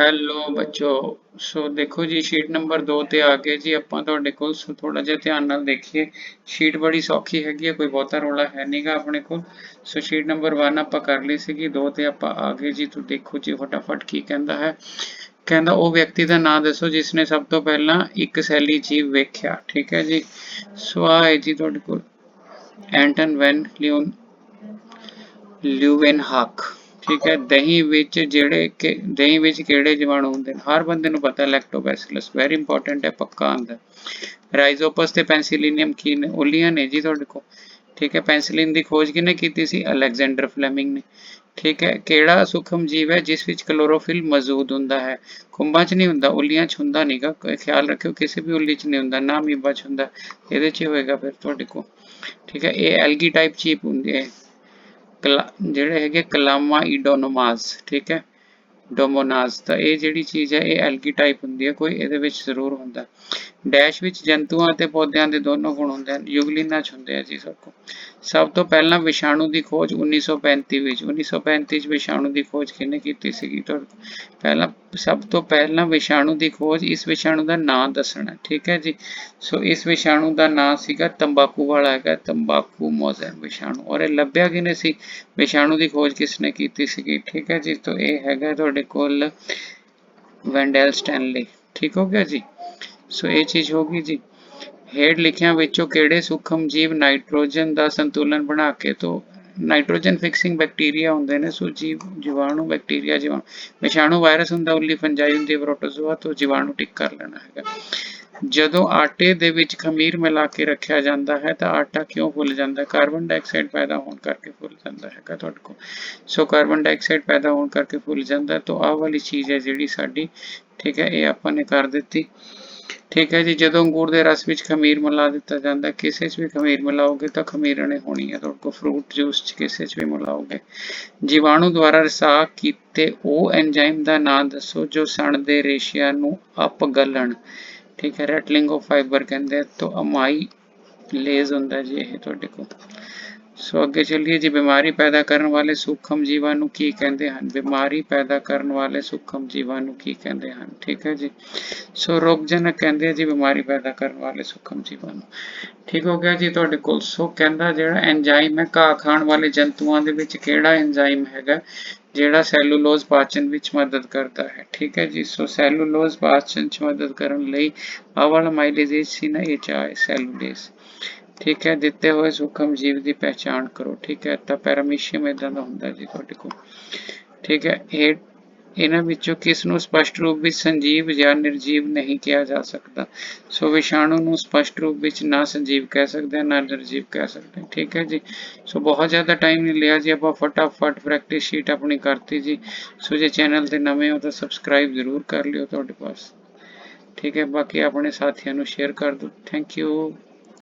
Hello ਬੱਚੋ ਸੋ ਦੇਖੋ ਜੀ ਸ਼ੀਟ ਨੰਬਰ 2 ਤੇ ਆ ਗਏ ਜੀ। ਆਪਾਂ ਤੁਹਾਡੇ ਕੋਲ ਸੋ ਥੋੜਾ ਜਿਹਾ ਧਿਆਨ ਨਾਲ ਦੇਖੀਏ। ਸ਼ੀਟ ਬੜੀ ਸੌਖੀ ਹੈਗੀ ਹੈ, ਕੋਈ ਬਹੁਤਾ ਰੋਲਾ ਹੈ ਨਹੀਂਗਾ ਆਪਣੇ ਕੋਲ। ਸੋ ਸ਼ੀਟ ਨੰਬਰ 1 ਆਪਾਂ ਕਰ ਲਈ ਸੀਗੀ 2 ਤੇ ਆਪਾਂ ਆ ਗਏ ਜੀ। ਤੂੰ ਦੇਖੋ ਜੀ, ਫਟਾਫਟ ਕੀ ਕਹਿੰਦਾ ਹੈ। ਕਹਿੰਦਾ, ਉਹ ਵਿਅਕਤੀ ਦਾ ਨਾਮ ਦੱਸੋ ਜਿਸ ਨੇ ਸਭ ਤੋਂ ਪਹਿਲਾਂ ਇੱਕ ਸੈਲੀ ਜੀਵ ਵੇਖਿਆ। ਠੀਕ ਹੈ ਜੀ? ਸੋ ਆ ਹੈ ਜੀ ਤੁਹਾਡੇ ਕੋਲ। ਐਂਟਨ ਵੈਨ ਲਿਓਨ ਲਿਊਵਨਹਾਕ ਠੀਕ ਹੈ, ਦਹੀਂ ਵਿੱਚ ਜਿਹੜੇ ਦਹੀਂ ਵਿੱਚ ਕਿਹੜੇ ਜੀਵਾਣੂ ਹੁੰਦੇ ਨੇ? ਹਰ ਬੰਦੇ ਨੂੰ ਪਤਾ ਲੈਕਟੋਬੈਸਿਲਸ ਵੈਰੀ ਇੰਪੋਰਟੈਂਟ ਹੈ, ਪੱਕਾ ਆਂਦਾ ਰਾਈਜ਼ੋਪਸ ਤੇ ਪੈਂਸਿਲੀਨੀਅਮ ਕੀ ਨੇ? ਉਲੀਆਂ ਨੇ ਜੀ ਤੁਹਾਡੇ ਕੋਲ? ਠੀਕ ਹੈ ਪੈਂਸਿਲਿਨ ਦੀ ਖੋਜ ਕਿਹਨੇ ਕੀਤੀ ਸੀ? ਅਲੈਗਜ਼ੈਂਡਰ ਫਲੇਮਿੰਗ ਨੇ। ਠੀਕ ਹੈ, ਕਿਹੜਾ ਸੂਖਮ ਜੀਵ ਹੈ ਜਿਸ ਵਿੱਚ ਕਲੋਰੋਫਿਲ ਮੌਜੂਦ ਹੁੰਦਾ ਹੈ? ਖੁੰਬਾਂ 'ਚ ਨਹੀਂ ਹੁੰਦਾ, ਉਲੀਆਂ 'ਚ ਹੁੰਦਾ ਨਹੀਂਗਾ ਖਿਆਲ ਰੱਖਿਓ, ਕਿਸੇ ਵੀ ਉਲੀ 'ਚ ਨਹੀਂ ਹੁੰਦਾ, ਨਾ ਮੀਬਾ 'ਚ ਹੁੰਦਾ। ਇਹਦੇ 'ਚ ਹੋਏਗਾ ਫਿਰ ਤੁਹਾਡੇ ਕੋਲ। ਠੀਕ ਹੈ, ਇਹ ਐਲਗੀ ਟਾਈਪ ਚੀਪ ਹੁੰਦੀ ਹੈ। ਜਿਹੜੇ ਹੈਗੇ ਕਲਾਮਾ ਇਡੋਨੋਮਾਸ ਠੀਕ ਹੈ? ਡੋਮੋਨਾਸ ਤਾਂ ਇਹ ਜਿਹੜੀ ਚੀਜ਼ ਹੈ, ਇਹ ਐਲਗੀ ਟਾਈਪ ਹੁੰਦੀ ਹੈ, ਕੋਈ ਇਹਦੇ ਵਿੱਚ ਜ਼ਰੂਰ ਹੁੰਦਾ। ਡੈਸ਼ ਵਿੱਚ ਜੰਤੂਆਂ ਅਤੇ ਪੌਦਿਆਂ ਦੇ ਦੋਨੋਂ ਗੁਣ ਹੁੰਦੇ ਹਨ, ਯੁਗਲੀਨਾਂ ਚ ਹੁੰਦੇ ਆ ਜੀ ਸਭ ਕੋ। ਸਭ ਤੋਂ ਪਹਿਲਾਂ ਵਿਸ਼ਾਣੂ ਦੀ ਖੋਜ 1935 ਵਿੱਚ 1935 ਵਿੱਚ ਵਿਸ਼ਾਣੂ ਦੀ ਖੋਜ ਕਿਹਨੇ ਕੀਤੀ ਸੀਗੀ? ਤਾਂ ਪਹਿਲਾਂ, ਸਭ ਤੋਂ ਪਹਿਲਾਂ ਵਿਸ਼ਾਣੂ ਦੀ ਖੋਜ ਇਸ ਵਿਸ਼ਾਣੂ ਦਾ ਨਾਮ ਦੱਸਣਾ ਠੀਕ ਹੈ ਜੀ? ਸੋ ਇਸ ਵਿਸ਼ਾਣੂ ਦਾ ਨਾਮ ਸੀਗਾ ਤੰਬਾਕੂ ਵਾਲਾ ਹੈਗਾ, ਤੰਬਾਕੂ ਮੋਜ਼ਨ ਵਿਸ਼ਾਣੂ। ਔਰ ਇਹ ਲੱਭਿਆ ਕਿਨੇ ਸੀ? ਵਿਸ਼ਾਣੂ ਦੀ ਖੋਜ ਕਿਸਨੇ ਕੀਤੀ ਸੀਗੀ, ਠੀਕ ਹੈ ਜੀ? ਤੋਂ ਇਹ ਹੈਗਾ ਤੁਹਾਡੇ ਕੋਲ ਵੈਂਡਲ ਸਟੈਨਲੀ। ਠੀਕ ਹੋ ਗਿਆ ਜੀ? ਸੋ ਇਹ ਚੀਜ਼ ਹੋ ਗਈ ਜੀ। ਹੇਡ ਲਿਖਿਆਂ ਵਿੱਚੋਂ ਕਿਹੜੇ ਸੂਖਮ ਜੀਵ ਨਾਈਟ੍ਰੋਜਨ ਦਾ ਸੰਤੁਲਨ ਬਣਾ ਕੇ ਤੋਂ ਨਾਈਟ੍ਰੋਜਨ ਫਿਕਸਿੰਗ ਬੈਕਟੀਰੀਆ ਹੁੰਦੇ ਨੇ, ਸੋ ਜੀਵ, ਜੀਵਾਣੂ ਬੈਕਟੀਰੀਆ ਜੀਵਾਣੂ ਵਿਸ਼ਾਣੂ ਵਾਇਰਸ ਹੁੰਦਾ ਉਲੀ ਫੰਜਾਈ ਹੁੰਦੀ ਪ੍ਰੋਟੋਜ਼ੋਆ ਤੋਂ, ਜੀਵਾਣੂ ਟਿਕ ਕਰ ਲੈਣਾ ਹੈਗਾ। ਜਦੋਂ ਆਟੇ ਦੇ ਵਿੱਚ ਖਮੀਰ ਮਿਲਾ ਕੇ ਰੱਖਿਆ ਜਾਂਦਾ ਹੈ, ਤਾਂ ਆਟਾ ਕਿਉਂ ਫੁੱਲ ਜਾਂਦਾ? ਹੈ ਕਾਰਬਨ ਡਾਈਆਕਸਾਈਡ ਪੈਦਾ ਹੋਣ ਕਰਕੇ ਫੁੱਲ ਜਾਂਦਾ ਹੈਗਾ ਤੁਹਾਡੇ ਕੋਲ। ਸੋ ਕਾਰਬਨ ਡਾਈਆਕਸਾਈਡ ਪੈਦਾ ਹੋਣ ਕਰਕੇ ਫੁੱਲ ਜਾਂਦਾ, ਤਾਂ ਆਹ ਵਾਲੀ ਚੀਜ਼ ਹੈ ਜਿਹੜੀ ਸਾਡੀ, ਠੀਕ ਹੈ, ਇਹ ਆਪਾਂ ਨੇ ਕਰ ਦਿੱਤੀ। ਠੀਕ ਹੈ ਜੀ, ਜਦੋਂ ਅੰਗੂਰ ਦੇ ਰਸ ਵਿੱਚ ਖਮੀਰ ਮਿਲਾ ਦਿੱਤਾ ਜਾਂਦਾ, ਕਿਸੇ 'ਚ ਵੀ ਖਮੀਰ ਮਿਲਾਓਗੇ ਤਾਂ ਖਮੀਰਣੇ ਹੋਣੀ ਹੈ ਤੁਹਾਡੇ ਕੋਲ ਫਰੂਟ ਜੂਸ 'ਚ ਕਿਸੇ 'ਚ ਵੀ ਮਿਲਾਓਗੇ। ਜੀਵਾਣੂ ਦੁਆਰਾ ਰਸਾ ਕੀਤੇ ਉਹ ਐਂਜ਼ਾਈਮ ਦਾ ਨਾਮ ਦੱਸੋ ਜੋ ਸਣ ਦੇ ਰੇਸ਼ਿਆਂ ਨੂੰ ਅਪਗਲਣ। ਠੀਕ ਹੈ ਰੈਟਲਿੰਗ ਆਫ ਫਾਈਬਰ ਕਹਿੰਦੇ ਤਾਂ ਅਮਾਈ ਲੇਜ਼ ਹੁੰਦਾ ਜੀ ਇਹ ਤੁਹਾਡੇ ਕੋਲ। ਸੋ ਅੱਗੇ ਚੱਲੀਏ, ਜੀ ਬਿਮਾਰੀ ਪੈਦਾ ਕਰਨ ਵਾਲੇ ਸੂਖਮ ਜੀਵਾਂ ਨੂੰ ਕੀ ਕਹਿੰਦੇ ਹਨ? ਬਿਮਾਰੀ ਪੈਦਾ ਕਰਨ ਵਾਲੇ ਸੂਖਮ ਜੀਵਾਂ ਨੂੰ ਕੀ ਕਹਿੰਦੇ ਹਨ? ਠੀਕ ਹੈ ਜੀ। ਸੋ ਰੋਗਜਨਕ ਕਹਿੰਦੇ ਆ ਜੀ, ਬਿਮਾਰੀ ਪੈਦਾ ਕਰਨ ਵਾਲੇ ਸੂਖਮ ਜੀਵਾਂ ਨੂੰ। ਠੀਕ ਹੋ ਗਿਆ ਜੀ ਤੁਹਾਡੇ ਕੋਲ। ਸੋ ਕਹਿੰਦਾ ਜਿਹੜਾ ਐਂਜ਼ਾਈਮ ਹੈ, ਘਾਹ ਖਾਣ ਵਾਲੇ ਜੰਤੂਆਂ ਦੇ ਵਿੱਚ ਕਿਹੜਾ ਐਂਜ਼ਾਈਮ ਹੈਗਾ? ਜਿਹੜਾ ਸੈਲੂਲੋਜ਼ ਪਾਚਨ ਵਿੱਚ ਮਦਦ ਕਰਦਾ ਹੈ। ਠੀਕ ਹੈ ਜੀ। ਸੋ ਸੈਲੂਲੋਜ਼ ਪਾਚਨ ਚ ਮਦਦ ਕਰਨ ਲਈ ਆਹ ਮਾਈਲੇਜ ਸੀ ਨਾ, ਇਹ ਚਾਹ ਸੈਲੂਲੇਜ਼। ਠੀਕ ਹੈ, ਦਿੱਤੇ ਹੋਏ ਸੂਖਮ ਜੀਵ ਦੀ ਪਹਿਚਾਣ ਕਰੋ। ਠੀਕ ਹੈ ਤਾਂ ਪੈਰਾਮੀਸ਼ੀਅਮ ਇਦਾਂ ਦਾ ਹੁੰਦਾ ਜੀ ਤੁਹਾਡੇ ਕੋਲ। ਠੀਕ ਹੈ, ਇਹ ਇਹਨਾਂ ਵਿੱਚੋਂ ਕਿਸ ਨੂੰ ਸਪਸ਼ਟ ਰੂਪ ਵਿੱਚ ਸੰਜੀਵ ਜਾਂ ਨਿਰਜੀਵ ਨਹੀਂ ਕਿਹਾ ਜਾ ਸਕਦਾ? ਸੋ ਵਿਸ਼ਾਣੂ ਨੂੰ ਸਪਸ਼ਟ ਰੂਪ ਵਿੱਚ ਨਾ ਸੰਜੀਵ ਕਹਿ ਸਕਦੇ ਹਾਂ, ਨਾ ਨਿਰਜੀਵ ਕਹਿ ਸਕਦੇ ਹਾਂ। ਠੀਕ ਹੈ ਜੀ, ਸੋ ਬਹੁਤ ਜ਼ਿਆਦਾ ਟਾਈਮ ਨਹੀਂ ਲਿਆ ਜੀ, ਆਪਾਂ ਫਟਾਫਟ ਪ੍ਰੈਕਟਿਸ ਸ਼ੀਟ ਆਪਣੀ ਕਰਤੀ ਜੀ। ਸੋ ਜੇ ਚੈਨਲ ਤੇ ਨਵੇਂ ਹੋ ਤਾਂ ਸਬਸਕ੍ਰਾਈਬ ਜ਼ਰੂਰ ਕਰ ਲਿਓ ਤੁਹਾਡੇ ਪਾਸ। ਠੀਕ ਹੈ, ਬਾਕੀ ਆਪਣੇ ਸਾਥੀਆਂ ਨੂੰ ਸ਼ੇਅਰ ਕਰ ਦਿਓ। Thank you